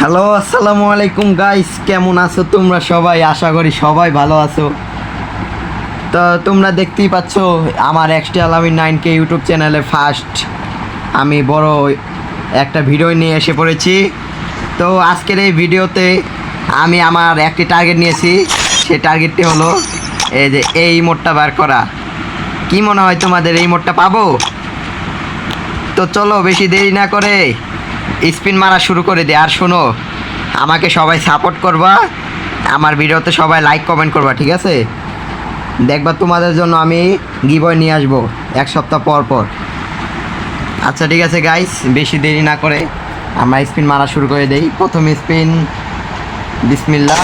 Hello, আসসালামু আলাইকুম guys কেমন আছো তোমরা সবাই? আশা করি সবাই ভালো আছো। তো তোমরা দেখতেই পাচ্ছ, আমার এক্সটি আলামী নাইন কে ইউটিউব চ্যানেলে ফার্স্ট আমি বড় একটা ভিডিও নিয়ে এসে পড়েছি। তো আজকের এই ভিডিওতে আমি আমার একটি টার্গেট নিয়েছি। সেই টার্গেটটি হলো এই যে এই মোডটা বার করা। কি মনে হয় তোমাদের এই মোডটা পাবো? তো চলো, বেশি দেরি না করে স্পিন মারা শুরু করে দে। আর শোনো, আমাকে সবাই সাপোর্ট করবা। আমার ভিডিওতে সবাই লাইক কমেন্ট করবা, ঠিক আছে? দেখবা তোমাদের জন্য আমি গিবয় নিয়ে আসব এক সপ্তাহ পর পর। আচ্ছা ঠিক আছে গাইস বেশি দেরি না করে আমরা স্পিন মারা শুরু করে দেই। প্রথম স্পিন বিসমিল্লা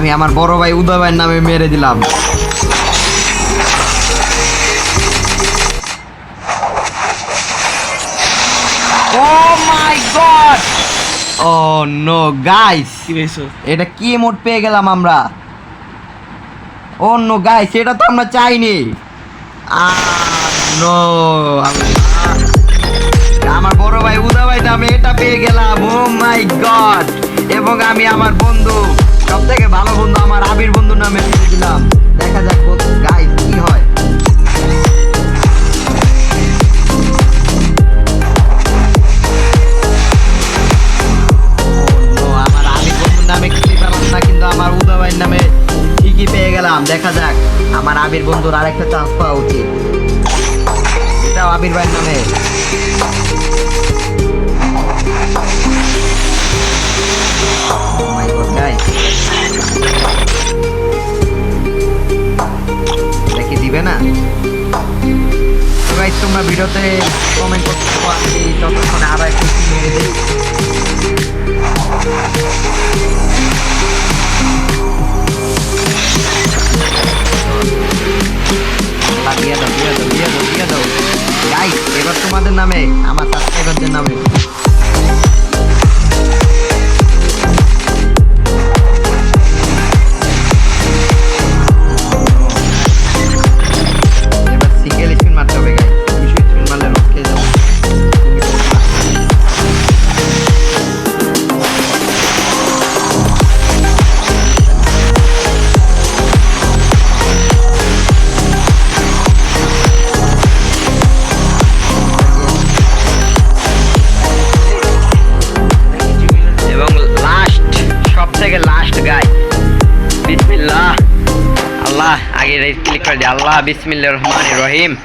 আমি আমার বড় ভাই উদয় ভাইয়ের নামে মেরে দিলাম। Oh my god! Oh no guys এটা কি মোড পেয়ে গেলাম আমরা? ও নো গাইস এটা তো আমরা চাইনি। নো আমার বড় ভাই উদা ভাই নামে এটা পেয়ে গেলাম। Oh my god! এবং আমি আমার বন্ধু সব থেকে ভালো বন্ধু আমার আবির বন্ধুর নামে দিলাম দেখা যাক গাইস কি হয়। আমার আবির বন্ধুর নামে পেলাম না, কিন্তু আমার উদা ভাইয়ের নামে ঠিকই পেয়ে গেলাম। দেখা যাক, আমার আবির বন্ধুর আরেকটা চান্স পাওয়া উচিত। এটাও আবির ভাইয়ের নামে. কি দিবে না? guys, তোমরা ভিডিওতে কমেন্ট করতে আমি ততক্ষণে আবার একটু মেরে দিই রহিম।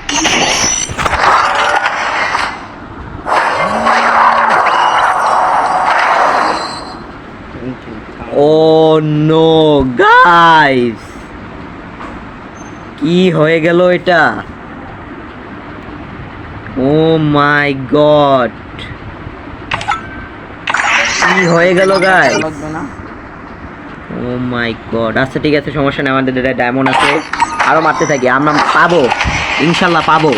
কি হয়ে গেল এটা? Oh my god. কি হয়ে গেল গাইস? O my god. আচ্ছা ঠিক আছে, সমস্যা নেই, আমাদের এটা ডায়মন্ড আছে। আরও মারতে থাকি, আমরা পাবো, ইনশাল্লাহ পাবো।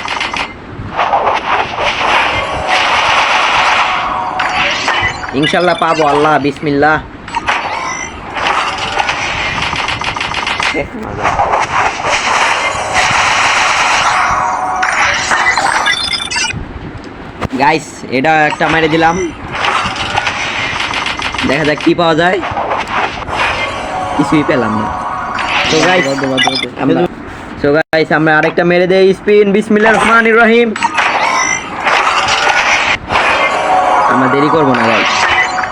ইনশাল্লাহ পাবো, আল্লাহ, বিসমিল্লাহ। গাইস এটা একটা মেরে দিলাম। দেখা যাক কি পাওয়া যায়। কিছুই পেলাম না। সো গাইস আমরা আরেকটা মেরে দেই স্পিন বিসমিল্লাহির রহমানির রহিম। আমরা দেরি করব না গাইস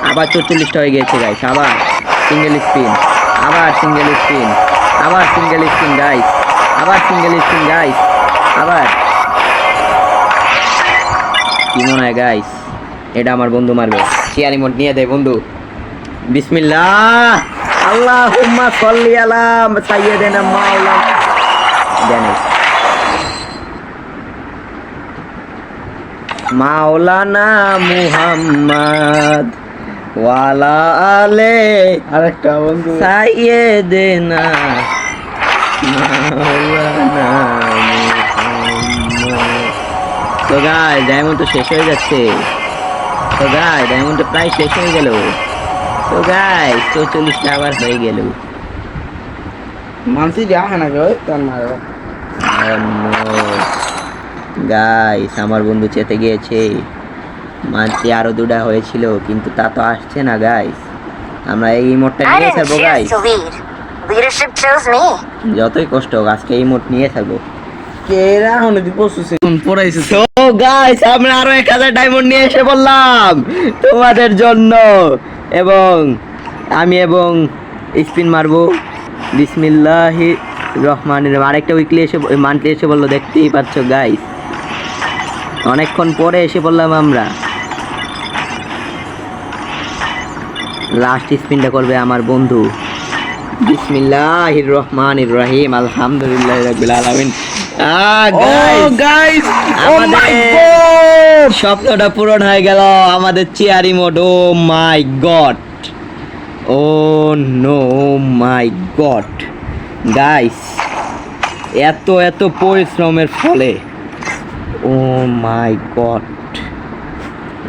আবার চল্লিশটা হয়ে গিয়েছে গাইস আবার সিঙ্গেল স্পিন আবার সিঙ্গেল স্পিন আবার সিঙ্গেল স্পিন গাইস আবার সিঙ্গেল স্পিন গাইস আবার। কি মনে হয় গাইস এটা আমার বন্ধু মারবে। চিয়ারি মোট নিয়ে দেয় বন্ধু? বিসমিল্লাহ! আল্লাহুম্মা সাল্লি আলা সাইয়্যিদিনা মাওলানা জানি। মাওলানা মুহাম্মদ ওয়ালা আলে আরেকটা বন্ধু। সাইয়ে দেনা মাওলানা তো গাই ডায়মন্ড তো শেষ হয়ে যাচ্ছে। তো গাই ডায়মন্ড তো প্রায় শেষ হয়ে গেল। তো গাই চৌচল্লিশটা আবার হয়ে গেল। মানসি দেখা না গো তার মারো গাইস আমার বন্ধু চেতে গিয়েছে। মানছি আরও দুটা হয়েছিল কিন্তু তা তো আসছে না গাইস আমরা এই মোটটা I নিয়ে থাকব গাইস. যতই কষ্ট হোক আজকে এই মোট নিয়ে থাকব। কেরা হনে দি পশুছে পড়াইছে তো গাইস আমরা আরও এক হাজার ডায়মন্ড নিয়ে এসে বললাম তোমাদের জন্য। এবং আমি এবং স্পিন মারবো। বিসমিল্লাহ রহমান আরেকটা উইকলি এসে মান্থলি এসে বলল, দেখতেই পাচ্ছ গাইস অনেকক্ষণ পরে এসে বললাম আমরা। লাস্ট স্পিনটা করবে আমার বন্ধু। বিসমিল্লাহ রহমান রহিম আলহামদুলিল্লাহ রাব্বিল আলামিন। ও মাই আমাদের স্বপ্নটা পূরণ হয়ে গেল আমাদের চেয়ারি mode oh my god. Oh no my god. Guys এত এত পরিশ্রমের ফলে ও my god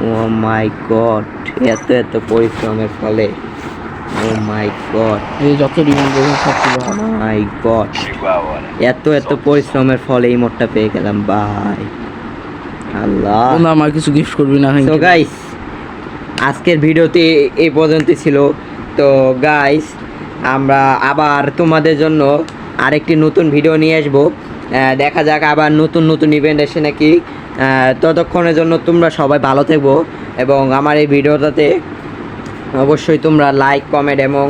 O my god এত এত পরিশ্রমের ফলে ও মাই গড এই যত রিমোট বসে সব ছিল মাই গড এত এত পরিশ্রমের ফলে এই মোটটা পেয়ে গেলাম ভাই। আল্লাহ। আমার কিছু গিফট করবি না তো গাইস আজকের ভিডিওতে এই পর্যন্ত ছিল। তো গাইস আমরা আবার তোমাদের জন্য আরেকটি নতুন ভিডিও নিয়ে আসব। দেখা যাক আবার নতুন নতুন ইভেন্ট এসে নাকি। ততক্ষণের জন্য তোমরা সবাই ভালো থাকব এবং আমার এই ভিডিওটাতে অবশ্যই তোমরা লাইক কমেন্ট এবং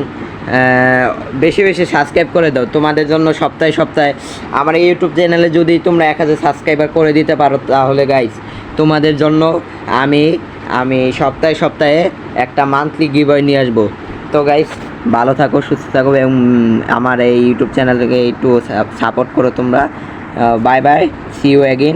বেশি বেশি সাবস্ক্রাইব করে দাও। তোমাদের জন্য সপ্তাহে সপ্তাহে আমার ইউটিউব চ্যানেলে যদি তোমরা এক হাজার সাবস্ক্রাইবার করে দিতে পারো, তাহলে গাইস তোমাদের জন্য আমি আমি সপ্তাহে সপ্তাহে একটা মান্থলি গিভওয়ে নিয়ে আসব। তো গাইস ভালো থাকো, সুস্থ থাকো এবং আমার এই ইউটিউব চ্যানেলকে একটু সাপোর্ট করো তোমরা। Bye bye see you again